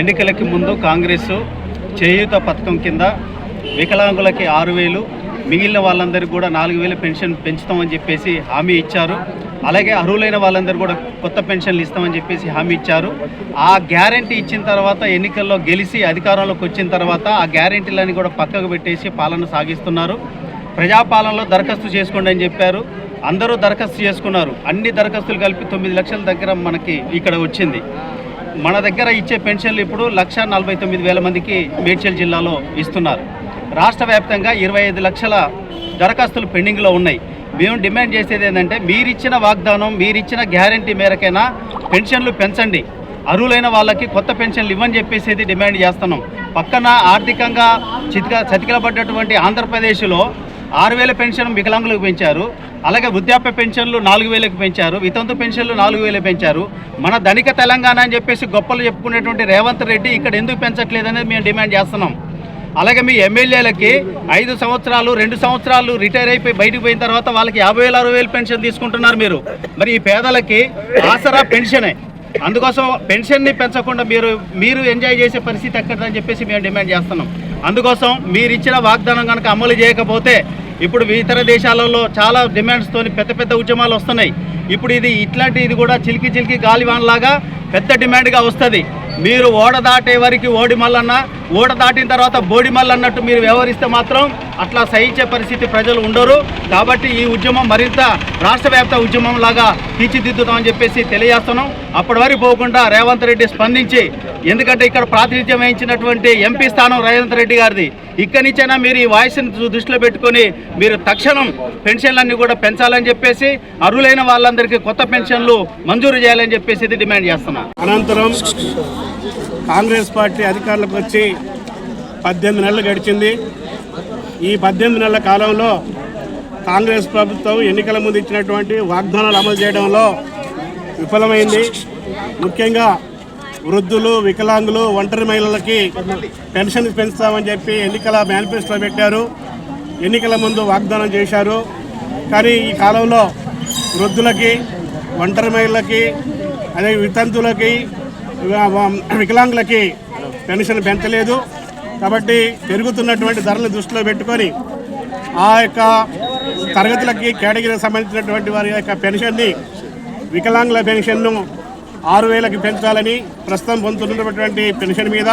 ఎన్నికలకి ముందు కాంగ్రెస్ చేయూత పథకం కింద వికలాంగులకి ఆరు వేలు మిగిలిన వాళ్ళందరికీ కూడా నాలుగు వేలు పెన్షన్ పెంచుతామని చెప్పేసి హామీ ఇచ్చారు. అలాగే అర్హులైన వాళ్ళందరూ కూడా కొత్త పెన్షన్లు ఇస్తామని చెప్పేసి హామీ ఇచ్చారు. ఆ గ్యారంటీ ఇచ్చిన తర్వాత ఎన్నికల్లో గెలిచి అధికారంలోకి వచ్చిన తర్వాత ఆ గ్యారంటీలన్నీ కూడా పక్కకు పెట్టేసి పాలన సాగిస్తున్నారు. ప్రజాపాలనలో దరఖాస్తు చేసుకోండి అని చెప్పారు. అందరూ దరఖాస్తు చేసుకున్నారు. అన్ని దరఖాస్తులు కలిపి తొమ్మిది లక్షల దగ్గర మనకి ఇక్కడ వచ్చింది. మన దగ్గర ఇచ్చే పెన్షన్లు ఇప్పుడు లక్ష నలభై తొమ్మిది వేల మందికి మేడ్చల్ జిల్లాలో ఇస్తున్నారు. రాష్ట్ర వ్యాప్తంగా ఇరవై ఐదు లక్షల దరఖాస్తులు పెండింగ్లో ఉన్నాయి. మేము డిమాండ్ చేసేది ఏంటంటే మీరిచ్చిన వాగ్దానం మీరిచ్చిన గ్యారంటీ మేరకైనా పెన్షన్లు పెంచండి. అర్హులైన వాళ్ళకి కొత్త పెన్షన్లు ఇవ్వని చెప్పేసి డిమాండ్ చేస్తున్నాం. పక్కన ఆర్థికంగా చితిక చతికిలబడ్డటువంటి ఆంధ్రప్రదేశ్లో ఆరు వేల పెన్షన్ వికలాంగులకు పెంచారు. అలాగే వృద్ధాప్య పెన్షన్లు నాలుగు వేలకు పెంచారు. వితంతు పెన్షన్లు నాలుగు వేలు పెంచారు. మన ధనిక తెలంగాణ అని చెప్పేసి గొప్పలు చెప్పుకునేటువంటి రేవంత్ రెడ్డి ఇక్కడ ఎందుకు పెంచట్లేదనేది మేము డిమాండ్ చేస్తున్నాం. అలాగే మీ ఎమ్మెల్యేలకి ఐదు సంవత్సరాలు రెండు సంవత్సరాలు రిటైర్ అయిపోయి బయటకు పోయిన తర్వాత వాళ్ళకి యాభై వేల అరవై వేలు పెన్షన్ తీసుకుంటున్నారు మీరు. మరి ఈ పేదలకి ఆసరా పెన్షనే. అందుకోసం పెన్షన్ని పెంచకుండా మీరు మీరు ఎంజాయ్ చేసే పరిస్థితి ఎక్కడదని చెప్పేసి మేము డిమాండ్ చేస్తున్నాం. అందుకోసం మీరు ఇచ్చిన వాగ్దానం కనుక అమలు చేయకపోతే ఇప్పుడు ఇతర దేశాలలో చాలా డిమాండ్స్తోని పెద్ద పెద్ద ఉద్యమాలు వస్తున్నాయి. ఇప్పుడు ఇది ఇట్లాంటి ఇది కూడా చిలికి చిలికి గాలివాన్లాగా పెద్ద డిమాండ్గా వస్తుంది. మీరు ఓడ దాటే వరకు ఓడి మల్లన్న ఓడ దాటిన తర్వాత బోడిమల్ అన్నట్టు మీరు వ్యవహరిస్తే మాత్రం అట్లా సహించే పరిస్థితి ప్రజలు ఉండరు. కాబట్టి ఈ ఉద్యమం మరింత రాష్ట్ర వ్యాప్త ఉద్యమం లాగా తీర్చిదిద్దుతామని చెప్పేసి తెలియజేస్తున్నాం. అప్పటి వరకు పోకుండా రేవంత్ రెడ్డి స్పందించి ఎందుకంటే ఇక్కడ ప్రాతినిధ్యం వహించినటువంటి ఎంపీ స్థానం రేవంత్ రెడ్డి గారిది. ఇక్కడి నుంచైనా మీరు ఈ వాయిస్ని దృష్టిలో పెట్టుకొని మీరు తక్షణం పెన్షన్లన్నీ కూడా పెంచాలని చెప్పేసి అర్హులైన వాళ్ళందరికీ కొత్త పెన్షన్లు మంజూరు చేయాలని చెప్పేసి ఇది డిమాండ్ చేస్తున్నాం. అనంతరం కాంగ్రెస్ పార్టీ అధికారులకు వచ్చి పద్దెనిమిది నెలలు గడిచింది. ఈ పద్దెనిమిది నెలల కాలంలో కాంగ్రెస్ ప్రభుత్వం ఎన్నికల ముందు ఇచ్చినటువంటి వాగ్దానాలు అమలు చేయడంలో విఫలమైంది. ముఖ్యంగా వృద్ధులు వికలాంగులు ఒంటరి మహిళలకి పెన్షన్ పెంచుతామని చెప్పి ఎన్నికల మేనిఫెస్టో పెట్టారు. ఎన్నికల ముందు వాగ్దానం చేశారు. కానీ ఈ కాలంలో వృద్ధులకి ఒంటరి మహిళలకి అదే వితంతులకి వికలాంగులకి పెన్షన్ పెంచలేదు. కాబట్టి పెరుగుతున్నటువంటి ధరలు దృష్టిలో పెట్టుకొని ఆ యొక్క తరగతులకి కేటగిరీకి సంబంధించినటువంటి వారి యొక్క పెన్షన్ని వికలాంగుల పెన్షన్ను ఆరు వేలకి పెంచాలని ప్రస్తుతం పొందుతున్నటువంటి పెన్షన్ మీద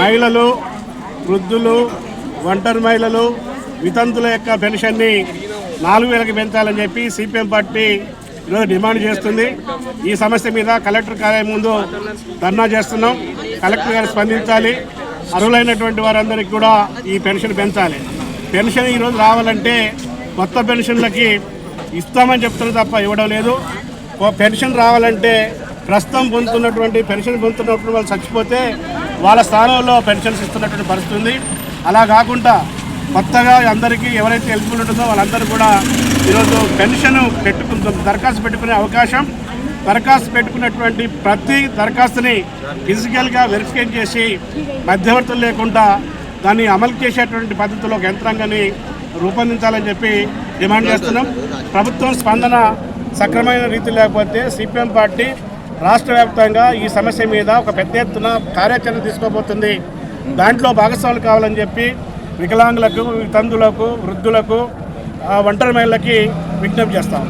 మహిళలు వృద్ధులు ఒంటరి మహిళలు వితంతుల యొక్క పెన్షన్ని నాలుగు వేలకి పెంచాలని చెప్పి సిపిఎం పార్టీ ఈరోజు డిమాండ్ చేస్తుంది. ఈ సమస్య మీద కలెక్టర్ కార్యాలయం ముందు ధర్నా చేస్తున్నాం. కలెక్టర్ గారు స్పందించాలి. అర్హులైనటువంటి వారందరికీ కూడా ఈ పెన్షన్ పెంచాలి. పెన్షన్ ఈరోజు రావాలంటే కొత్త పెన్షన్లకి ఇస్తామని చెప్తున్నారు తప్ప ఇవ్వడం లేదు. పెన్షన్ రావాలంటే ప్రస్తుతం పొందుతున్నటువంటి పెన్షన్ పొందుతున్నటువంటి వాళ్ళు చచ్చిపోతే వాళ్ళ స్థానంలో పెన్షన్స్ ఇస్తున్నటువంటి పరిస్థితి ఉంది. అలా కాకుండా కొత్తగా అందరికీ ఎవరైతే ఎలిజిబుల్ ఉంటుందో వాళ్ళందరూ కూడా ఈరోజు పెన్షన్ పెట్టుకుంటు దరఖాస్తు పెట్టుకునే అవకాశం దరఖాస్తు పెట్టుకున్నటువంటి ప్రతి దరఖాస్తుని ఫిజికల్గా వెరిఫికేట్ చేసి మధ్యవర్తులు లేకుండా దాన్ని అమలు చేసేటువంటి పద్ధతిలో ఒక యంత్రాంగాన్ని రూపొందించాలని చెప్పి డిమాండ్ చేస్తున్నాం. ప్రభుత్వం స్పందన సక్రమైన రీతి లేకపోతే సిపిఎం పార్టీ రాష్ట్ర వ్యాప్తంగా ఈ సమస్య మీద ఒక పెద్ద ఎత్తున కార్యాచరణ తీసుకోబోతుంది. దాంట్లో భాగస్వాములు కావాలని చెప్పి వికలాంగులకు వితంతులకు వృద్ధులకు ఒంటరి మహిళలకి విజ్ఞప్తి చేస్తాము